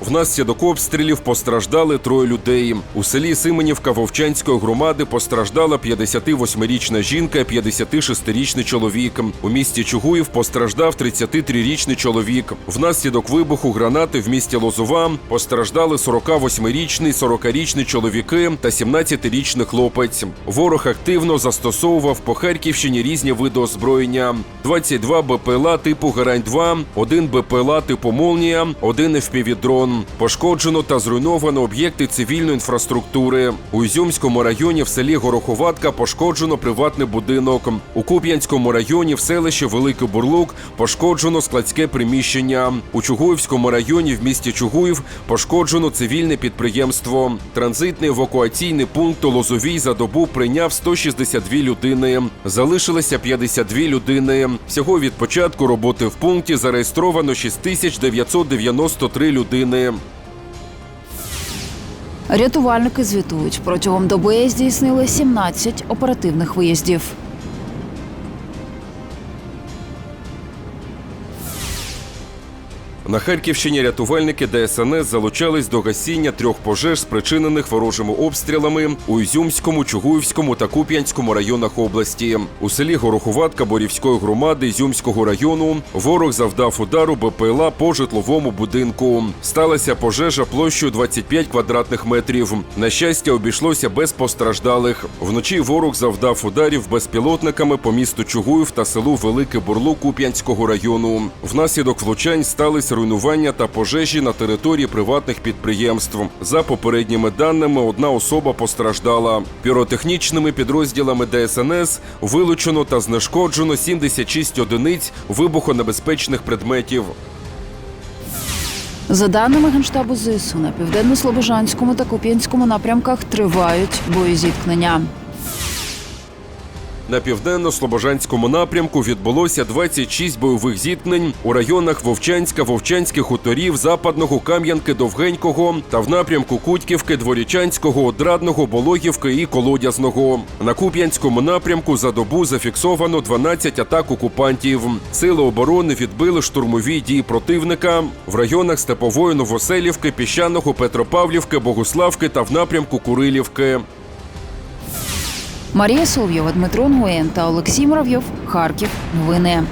Внаслідок обстрілів постраждали троє людей. У селі Сименівка Вовчанської громади постраждала 58-річна жінка, і 56-річний чоловік. У місті Чугуїв постраждав 33-річний чоловік. Внаслідок вибуху гранати в місті Лозова постраждали 48-річний, 40-річний чоловіки та 17-річний хлопець. Ворог активно застосовував по Харківщині різні види озброєння: 22 БПЛА типу Гарань-2, один БПЛА типу Молнія, один FPV-дрон. Пошкоджено та зруйновано об'єкти цивільної інфраструктури. У Ізюмському районі в селі Гороховатка пошкоджено приватний будинок. У Куп'янському районі в селищі Великий Бурлук пошкоджено складське приміщення. У Чугуївському районі в місті Чугуїв пошкоджено цивільне підприємство. Транзитний евакуаційний пункт Лозовій за добу прийняв 162 людини. Залишилося 52 людини. Всього від початку роботи в пункті зареєстровано 6993 людини. Рятувальники звітують, протягом доби здійснили 17 оперативних виїздів. На Харківщині рятувальники ДСНС залучались до гасіння трьох пожеж, спричинених ворожими обстрілами у Ізюмському, Чугуївському та Куп'янському районах області. У селі Гороховатка Борівської громади Ізюмського району ворог завдав удару БПЛА по житловому будинку. Сталася пожежа площею 25 квадратних метрів. На щастя, обійшлося без постраждалих. Вночі ворог завдав ударів безпілотниками по місту Чугуїв та селу Велике Бурло Куп'янського району. Внаслідок влучань сталися руйнування та пожежі на території приватних підприємств. За попередніми даними, одна особа постраждала. Піротехнічними підрозділами ДСНС вилучено та знешкоджено 76 одиниць вибухонебезпечних предметів. За даними Генштабу ЗСУ, на південно-слобожанському та Куп'янському напрямках тривають боєзіткнення. На південно-слобожанському напрямку відбулося 26 бойових зіткнень у районах Вовчанська, Вовчанських хуторів, Западного, Кам'янки, Довгенького та в напрямку Кутьківки, Дворічанського, Одрадного, Бологівки і Колодязного. На Куп'янському напрямку за добу зафіксовано 12 атак окупантів. Сили оборони відбили штурмові дії противника в районах Степової Новоселівки, Піщаного, Петропавлівки, Богуславки та в напрямку Курилівки. Марія Соловйова, Дмитро Нгуєн та Олексій Муравйов. Харків. Новини.